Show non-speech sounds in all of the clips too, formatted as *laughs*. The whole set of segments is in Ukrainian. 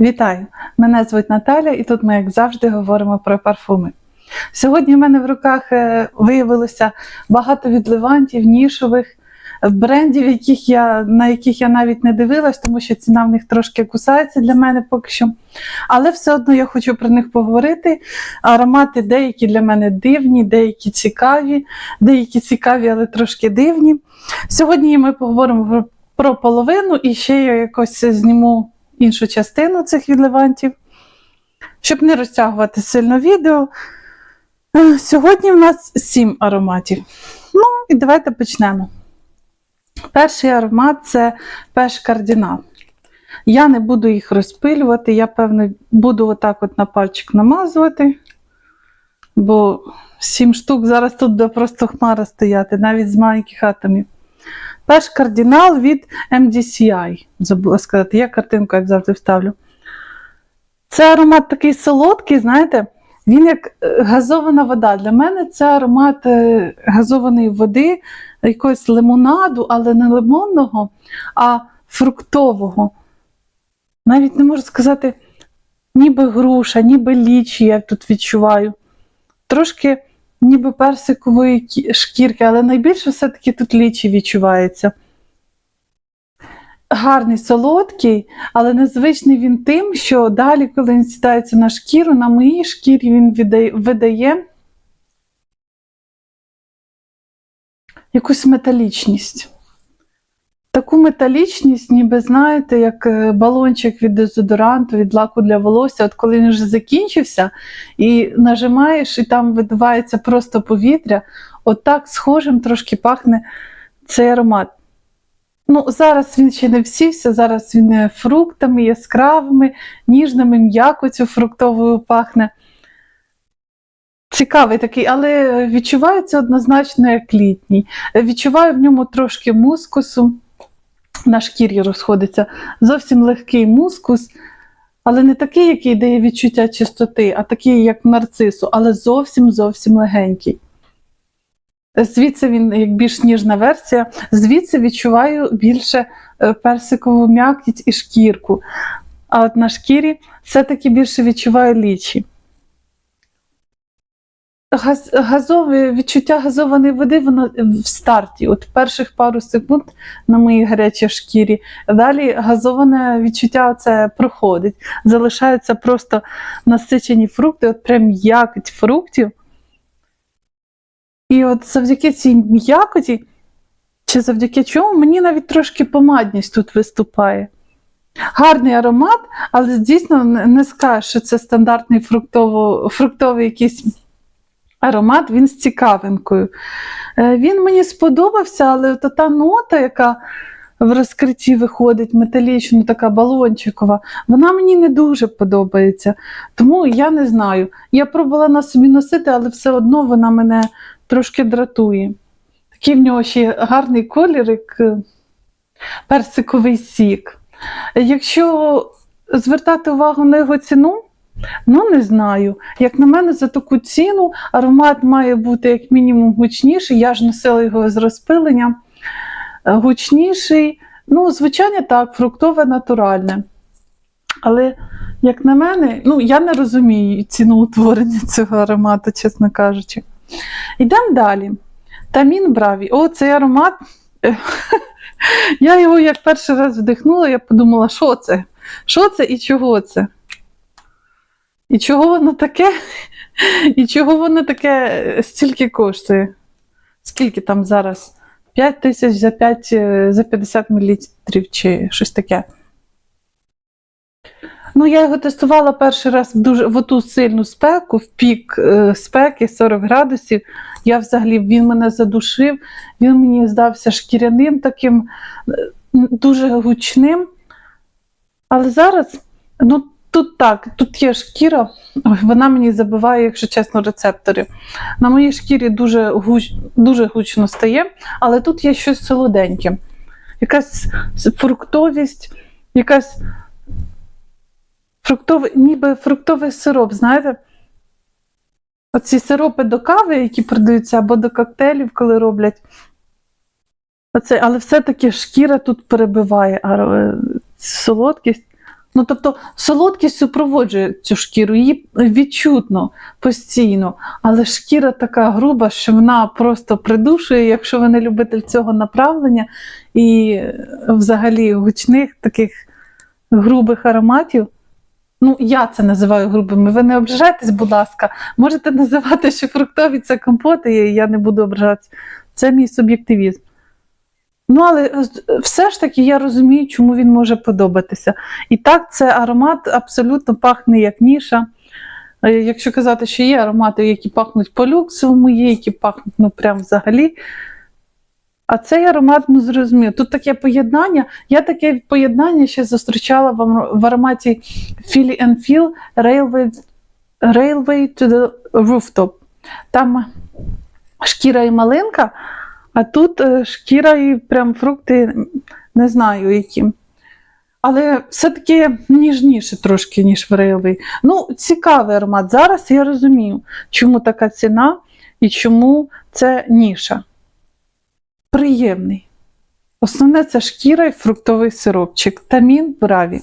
Вітаю! Мене звуть Наталя, і тут ми, як завжди, говоримо про парфуми. Сьогодні в мене в руках е, виявилося багато відливантів, нішових е, брендів, яких я, на яких я навіть не дивилась, тому що ціна в них трошки кусається для мене поки що. Але все одно я хочу про них поговорити. Аромати деякі для мене дивні, деякі цікаві, деякі цікаві, але трошки дивні. Сьогодні ми поговоримо про- половину і ще я якось зніму іншу частину цих відливантів, щоб не розтягувати сильно відео. Е, Сьогодні в нас сім ароматів. Ну, і давайте почнемо. Перший аромат це пеш кардинал. Я не буду їх розпилювати, я, певно, буду отак от на пальчик намазувати, бо сім штук зараз тут буде просто хмара стояти, навіть з маленьких атомів. Пеш кардинал від MDCI. Забула сказати, я картинку, як завжди, вставлю. Це аромат такий солодкий, знаєте, він як е, газована вода. Для мене це аромат е, газованої води, якогось лимонаду, але не лимонного, а фруктового. Навіть не можу сказати, ніби груша, ніби лічі, я тут відчуваю. Трошки ніби персикової шкірки, але найбільше все-таки тут лічі відчувається. Гарний, солодкий, але незвичний він тим, що далі, коли він сідається на шкіру, на моїй шкірі він видає якусь металічність. Таку металічність, ніби знаєте, як е, балончик від дезодоранту, від лаку для волосся. От коли він вже закінчився, і нажимаєш, і там видувається просто повітря, от так схожим трошки пахне цей аромат. Ну, зараз він ще не всівся, зараз він е, фруктами яскравими, ніжними, м'якоцю фруктовою пахне. Цікавий такий, але відчувається однозначно як літній. Відчуваю в ньому трошки мускусу, на шкірі розходиться. Зовсім легкий мускус, але не такий, який дає відчуття чистоти, а такий, як нарцису, але зовсім зовсім легенький. Звідси він як більш ніжна версія, звідси відчуваю більше е, персикову м'якість і шкірку. А от на шкірі все-таки більше відчуваю лічі. Газ, газове, відчуття газованої води воно в старті, от перших пару секунд на моїй гарячій шкірі. Далі газоване відчуття це проходить. Залишаються просто насичені фрукти, от прям м'якоть фруктів. І от завдяки цій м'якоті, чи завдяки чому, мені навіть трошки помадність тут виступає. Гарний аромат, але дійсно не скажеш, що це стандартний фруктово, фруктовий якийсь аромат, він з цікавинкою. Е, Він мені сподобався, але от та нота, яка в розкритті виходить, металічно, така балончикова, вона мені не дуже подобається. Тому я не знаю. Я пробувала на собі носити, але все одно вона мене трошки дратує. Такий в нього ще гарний колір, як е, персиковий сік. Якщо звертати увагу на його ціну, ну не знаю. Як на мене, за таку ціну аромат має бути як мінімум гучніший. Я ж носила його з розпиленням. Е, Гучніший, ну, звичайно, так, фруктове натуральне. Але, як на мене, ну, я не розумію ціну утворення *laughs* цього аромату, чесно кажучи. Йдемо далі. Тамін Браві. О, цей аромат. е, *laughs* Я його як перший раз вдихнула, я подумала, що це? Що це і чого це? І чого воно таке? *laughs* І чого воно таке е, стільки коштує? Скільки там зараз? 5 тисяч за 5, е, за 50 мл чи щось таке. Ну, я його тестувала перший раз в дуже в оту сильну спеку, в пік е, спеки 40 градусів. Я взагалі він мене задушив, він мені здався шкіряним таким, дуже гучним. Але зараз, ну тут так, тут є шкіра, вона мені забиває, якщо чесно, рецептори. На моїй шкірі дуже, гуч, дуже гучно стає, але тут є щось солоденьке. Якась фруктовість, якась фруктовий, ніби фруктовий сироп, знаєте? Оці сиропи до кави, які продаються, або до коктейлів, коли роблять. Оце, але все-таки шкіра тут перебиває е, солодкість. Ну, тобто, солодкість супроводжує цю шкіру, її відчутно постійно, але шкіра така груба, що вона просто придушує, якщо ви не любитель цього направлення і взагалі гучних таких грубих ароматів. Ну, я це називаю грубими. Ви не ображайтесь, будь ласка. Можете називати, що фруктові це компоти, я не буду ображатися. Це мій суб'єктивізм. Ну, але е, все ж таки я розумію, чому він може подобатися. І так, це аромат абсолютно пахне як ніша. Е, Якщо казати, що є аромати, які пахнуть по-люксовому, є, які пахнуть ну, прям взагалі. А цей аромат, ну зрозуміло, тут таке поєднання. Я таке поєднання ще зустрічала в ароматі Philly and Feel Railway, Railway to the Rooftop. Там шкіра і малинка, а тут е, шкіра і прям фрукти, не знаю які. Але все-таки ніжніше трошки, ніж в Railway. Ну, цікавий аромат. Зараз я розумію, чому така ціна і чому це ніша приємний. Основне це шкіра і фруктовий сиропчик. Тамін браві.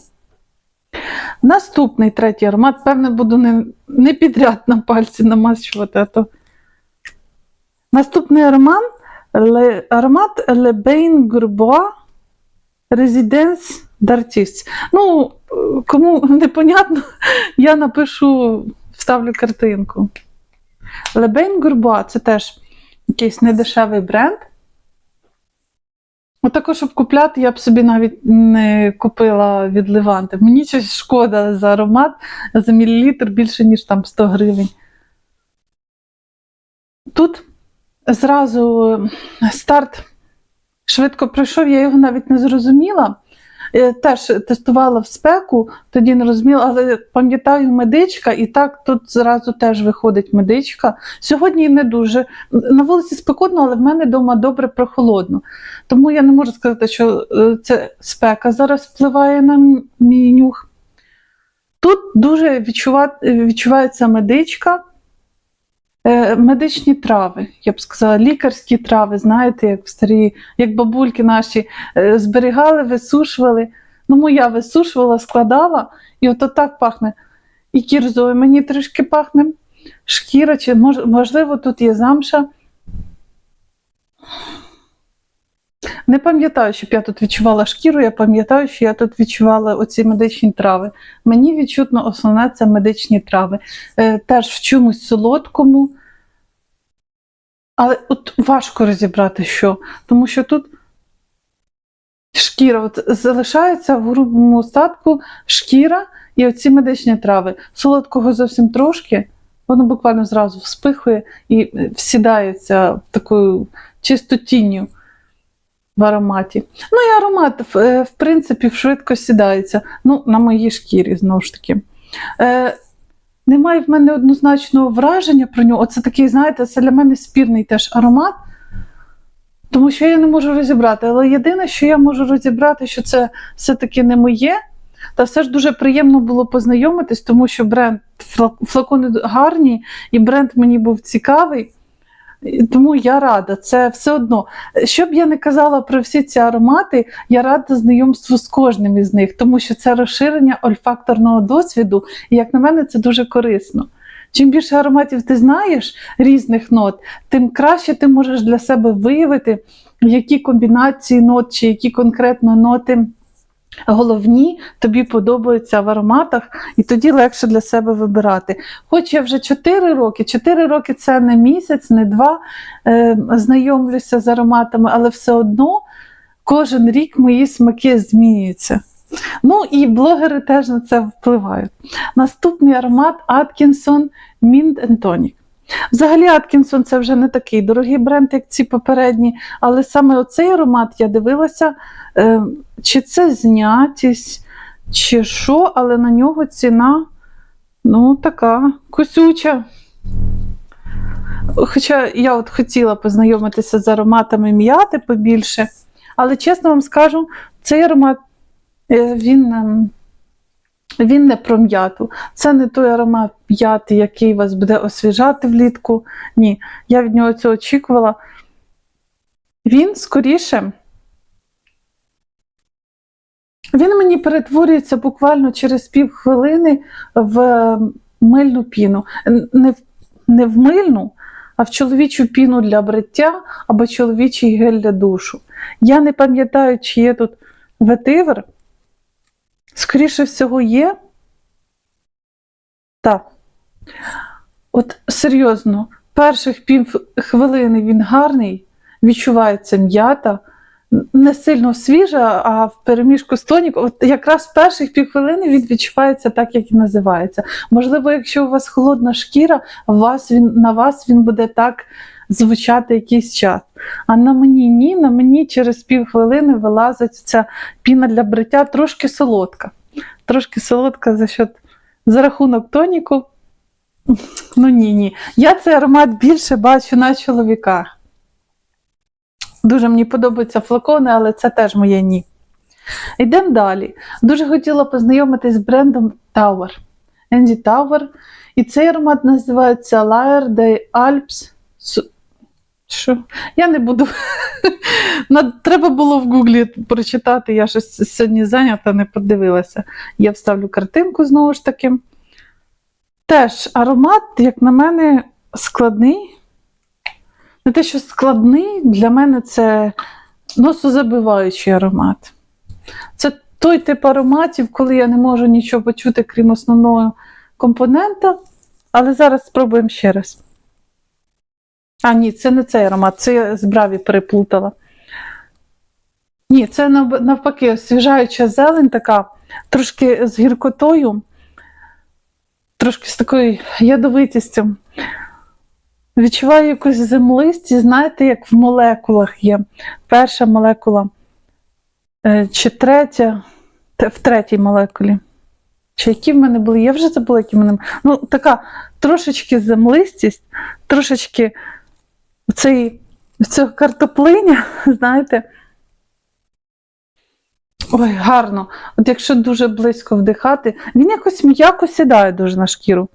Наступний третій аромат, певне, буду не, не підряд на пальці намащувати. А то... Наступний аромат, ле, аромат Le Bain Gourbois Residence d'Artiste. Ну, кому *laughs* непонятно, *laughs* я напишу, вставлю картинку. Le Bain Gourbois це теж якийсь недешевий бренд. Отако, щоб купляти, я б собі навіть не купила від Леванти. Мені щось шкода за аромат за мілілітр більше, ніж там 100 гривень. Тут зразу е, старт швидко пройшов, я його навіть не зрозуміла. Е, Теж тестувала в спеку, тоді не розуміла, але пам'ятаю медичка, і так тут зразу теж виходить медичка. Сьогодні не дуже. На вулиці спекотно, але в мене вдома добре прохолодно. Тому я не можу сказати, що е, це спека зараз впливає на мій нюх. Тут дуже відчува... відчувається медичка, медичні трави, я б сказала, лікарські трави, знаєте, як в старі, як бабульки наші е, зберігали, висушували. Ну, моя висушувала, складала, і от так пахне. І кірзою мені трішки пахне шкіра, чи мож, можливо, тут є замша. Не пам'ятаю, щоб я тут відчувала шкіру, я пам'ятаю, що я тут відчувала оці медичні трави. Мені відчутно основне це медичні трави. Е, теж в чомусь солодкому. Але от важко розібрати, що. Тому що тут шкіра от залишається в грубому остатку шкіра і оці медичні трави. Солодкого зовсім трошки, воно буквально зразу вспихує і е, всідається такою чисто тінню в ароматі. Ну і аромат, в, е, принципі, швидко сідається. Ну, на моїй шкірі, знову ж таки. Е, немає в мене однозначного враження про нього. Оце такий, знаєте, це для мене спірний теж аромат, тому що я не можу розібрати. Але єдине, що я можу розібрати, що це все-таки не моє. Та все ж дуже приємно було познайомитись, тому що бренд флакони гарні, і бренд мені був цікавий. Тому я рада, це все одно. Що б я не казала про всі ці аромати, я рада знайомству з кожним із них, тому що це розширення ольфакторного досвіду, і як на мене, це дуже корисно. Чим більше ароматів ти знаєш різних нот, тим краще ти можеш для себе виявити, які комбінації нот чи які конкретно ноти головні тобі подобаються в ароматах, і тоді легше для себе вибирати. Хоч я вже 4 роки, 4 роки це не місяць, не два е, знайомлюся з ароматами, але все одно кожен рік мої смаки змінюються. Ну і блогери теж на це впливають. Наступний аромат Atkinson Mint Tonic. Взагалі, Atkinson це вже не такий дорогий бренд, як ці попередні, але саме оцей аромат я дивилася, е, чи це знятість, чи що, але на нього ціна ну, така косюча. Хоча я от хотіла познайомитися з ароматами м'яти побільше, але чесно вам скажу, цей аромат е, він, ем, він не про м'яту. Це не той аромат м'яти, який вас буде освіжати влітку. Ні, я від нього цього очікувала. Він скоріше Він мені перетворюється буквально через півхвилини в мильну піну. Не в, не в мильну, а в чоловічу піну для бриття або чоловічий гель для душу. Я не пам'ятаю, чи є тут ветивер. Скоріше всього, є. Так. От серйозно, перших пів хвилини він гарний, відчувається м'ята, не сильно свіжа, а в переміжку з тоніком, от якраз перших півхвилини він відчувається так, як і називається. Можливо, якщо у вас холодна шкіра, вас він, на вас він буде так звучати якийсь час. А на мені ні, на мені через півхвилини вилазить ця піна для бриття трошки солодка. Трошки солодка за счет, за рахунок тоніку. Ну ні, ні. Я цей аромат більше бачу на чоловіках. Дуже мені подобаються флакони, але це теж моє ні. Йдемо далі. Дуже хотіла познайомитись з брендом Tower. Andy Tower. І цей аромат називається Lair de Alps. Що? Я не буду. Треба було в Гуглі прочитати, я щось сьогодні зайнята, не подивилася. Я вставлю картинку знову ж таки. Теж аромат, як на мене, складний. Не те, що складний, для мене це носозабиваючий аромат. Це той тип ароматів, коли я не можу нічого почути, крім основного компонента. Але зараз спробуємо ще раз. А, ні, це не цей аромат, це я з браві переплутала. Ні, це навпаки освіжаюча зелень така, трошки з гіркотою, трошки з такою ядовитістю. Відчуваю якусь землистість, знаєте, як в молекулах є. Перша молекула е, чи третя, в третій молекулі. Чи які в мене були? Я вже забула, які в мене. Ну, така трошечки землистість, трошечки цей, цього картоплиня, *laughs* знаєте. Ой, гарно. От якщо дуже близько вдихати, він якось м'яко сідає дуже на шкіру.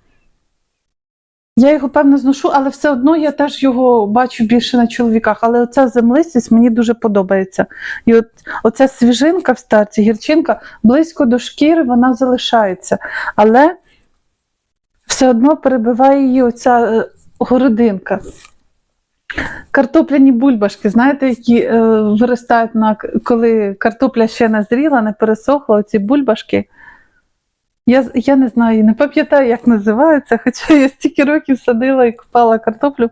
Я його певно зношу, але все одно я теж його бачу більше на чоловіках. Але оця землистість мені дуже подобається. І от оця свіжинка в старті, гірчинка, близько до шкіри вона залишається. Але все одно перебиває її оця е, городинка. Картопляні бульбашки, знаєте, які е, виростають на коли картопля ще не зріла, не пересохла, оці бульбашки. Я, я не знаю, не пам'ятаю, як називаються, хоча я стільки років садила і купала картоплю,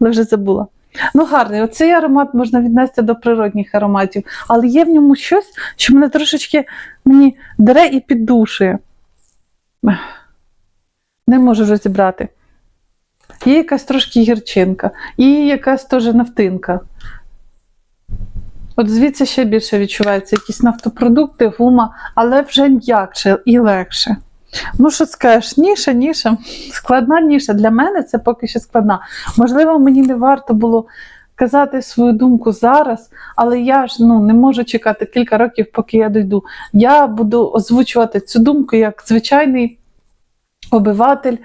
але вже забула. Ну, гарний, оцей аромат можна віднести до природних ароматів, але є в ньому щось, що мене трошечки мені дере і піддушує. Не можу розібрати. Є якась трошки гірчинка, і якась теж нафтинка. От звідси ще більше відчуваються якісь нафтопродукти, гума, але вже м'якше і легше. Ну, що скажеш, ніша, ніша, складна ніша. Для мене це поки що складна. Можливо, мені не варто було казати свою думку зараз, але я ж ну, не можу чекати кілька років, поки я дойду. Я буду озвучувати цю думку як звичайний обиватель,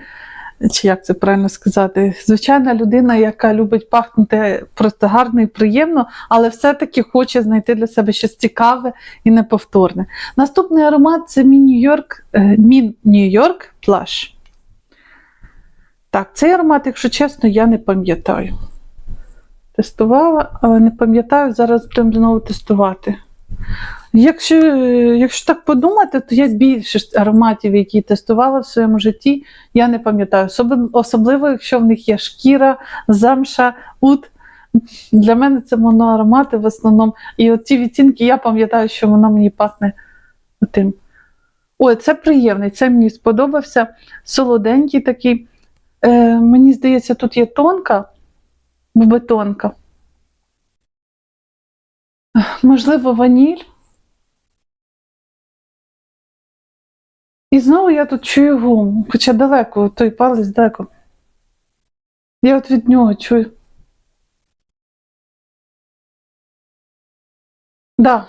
чи як це правильно сказати, звичайна людина, яка любить пахнути просто гарно і приємно, але все-таки хоче знайти для себе щось цікаве і неповторне. Наступний аромат це Мін Нью-Йорк, е, Мін Нью-Йорк Plush. Так, цей аромат, якщо чесно, я не пам'ятаю. Тестувала, але не пам'ятаю, зараз будемо знову тестувати. Якщо, якщо так подумати, то я більшість ароматів, які тестувала в своєму житті, я не пам'ятаю. Особливо, якщо в них є шкіра, замша, ут. Для мене це моноаромати в основному. І от ті відтінки, я пам'ятаю, що воно мені пахне тим. Ой, це приємний, це мені сподобався. Солоденький такий. Е, мені здається, тут є тонка, бубетонка. Можливо, ваніль. І знову я тут чую гум, хоча далеко, той палець далеко. Я от від нього чую. Да.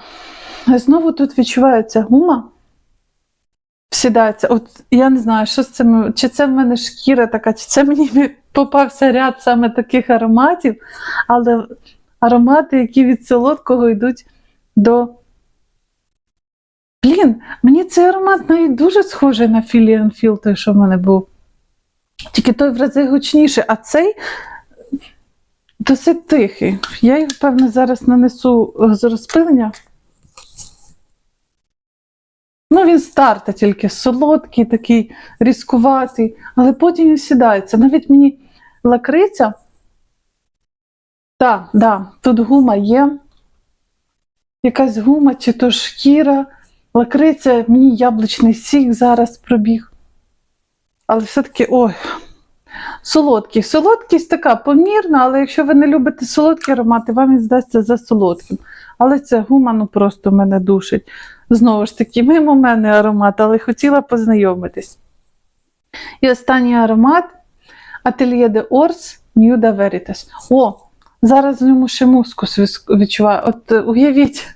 Знову тут відчувається гума. Всідається. От я не знаю, що з цим, чи це в мене шкіра така, чи це мені *laughs* попався ряд саме таких ароматів, але аромати, які від солодкого йдуть до Блін, мені цей аромат навіть дуже схожий на Філіан Філ, той, що в мене був. Тільки той в рази гучніший, а цей досить тихий. Я його, певно, зараз нанесу з розпилення. Ну, він старта тільки солодкий, такий різкуватий, але потім він сідається. Навіть мені лакриця. Так, да, тут гума є. Якась гума, чи то шкіра. Лакриця, мені яблучний сік зараз пробіг. Але все-таки, ой, солодкий. Солодкість така помірна, але якщо ви не любите солодкі аромати, вам він здасться за солодким. Але ця гума просто мене душить. Знову ж таки, мимо мене аромат, але хотіла познайомитись. І останній аромат Atelier de Ors Nuda Veritas. О, зараз в ньому ще мускус відчуваю. От е, уявіть,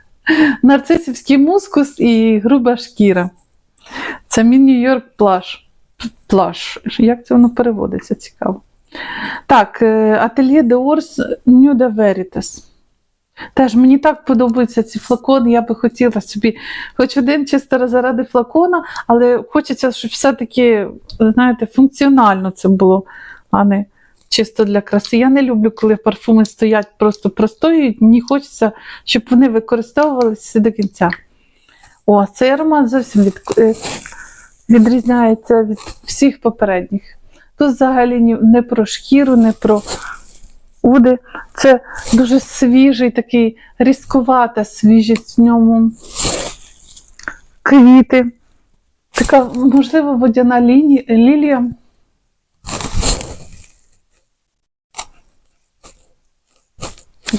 нарцисівський мускус і груба шкіра. Це мій Нью-Йорк плаш. Плаш. Як це воно переводиться? Цікаво. Так, Atelier de Ors Nuda Veritas. Теж мені так подобаються ці флакони, я би хотіла собі хоч один чисто заради флакона, але хочеться, щоб все-таки, знаєте, функціонально це було, а не чисто для краси. Я не люблю, коли парфуми стоять просто простоюють. Мені хочеться, щоб вони використовувалися до кінця. О, цей аромат зовсім від, е, відрізняється від всіх попередніх. Тут взагалі не про шкіру, не про уди. Це дуже свіжий, такий різкувата свіжість в ньому. Квіти. Така, можливо, водяна лілія.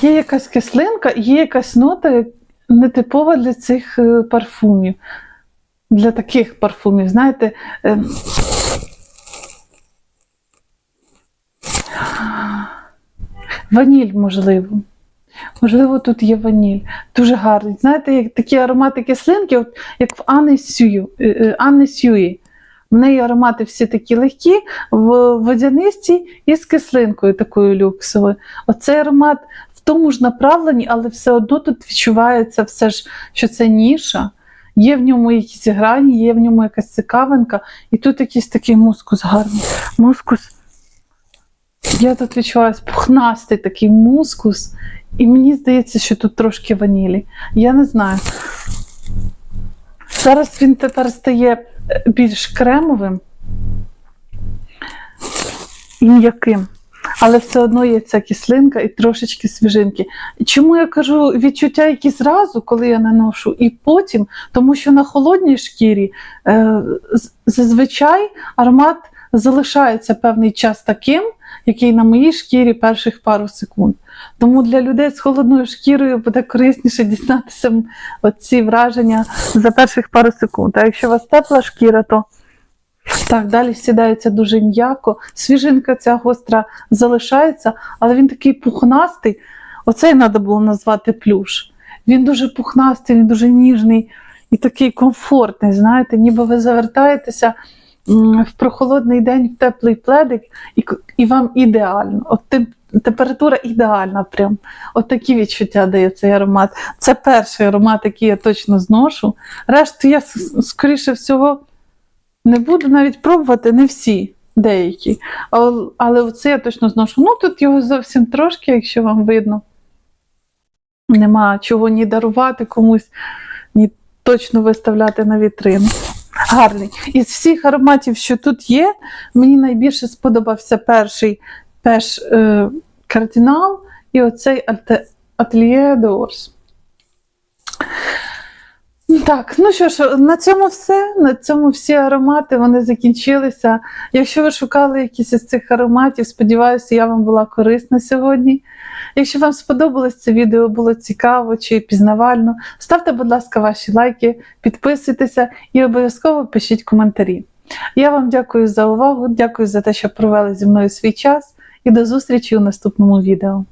Є якась кислинка, є якась нота нетипова для цих е, парфумів. Для таких парфумів, знаєте. ем, Ваніль, можливо. Можливо, тут є ваніль. Дуже гарний. Знаєте, як такі аромати кислинки, от, як в Анни Сюї. е, е, Сюї. В неї аромати всі такі легкі, в водянисті і з кислинкою такою люксовою. Оцей аромат тому ж направленні, але все одно тут відчувається все ж, що це ніша. Є в ньому якісь грані, є в ньому якась цікавинка, і тут якийсь такий мускус гарний. Мускус. Я тут відчуваю пухнастий такий мускус, і мені здається, що тут трошки ванілі. Я не знаю. Зараз він тепер стає е, більш кремовим і м'яким. Але все одно є ця кислинка і трошечки свіжинки. Чому я кажу відчуття, які зразу, коли я наношу, і потім, тому що на холодній шкірі е, зазвичай аромат залишається певний час таким, який на моїй шкірі перших пару секунд. Тому для людей з холодною шкірою буде корисніше дізнатися оці враження за перших пару секунд. А якщо у вас тепла шкіра, то так, далі сідається дуже м'яко. Свіжинка ця гостра залишається, але він такий пухнастий. Оцей треба було назвати плюш. Він дуже пухнастий, він дуже ніжний і такий комфортний. Знаєте, ніби ви завертаєтеся в прохолодний день в теплий пледик, і, і вам ідеально. От тем- температура ідеальна. Прям. От такі відчуття дає цей аромат. Це перший аромат, який я точно зношу. Решту я, скоріше всього, не буду навіть пробувати, не всі, деякі. Але, але оце я точно зношу. Ну, тут його зовсім трошки, якщо вам видно. Нема чого ні дарувати комусь, ні точно виставляти на вітрину. Гарний. Із всіх ароматів, що тут є, мені найбільше сподобався перший пеш е, кардинал і оцей Atelier d'Ors. Так, ну що ж, на цьому все. На цьому всі аромати вони закінчилися. Якщо ви шукали якісь із цих ароматів, сподіваюся, я вам була корисна сьогодні. Якщо вам сподобалось це відео, було цікаво чи пізнавально, ставте, будь ласка, ваші лайки, підписуйтеся і обов'язково пишіть коментарі. Я вам дякую за увагу, дякую за те, що провели зі мною свій час, і до зустрічі у наступному відео.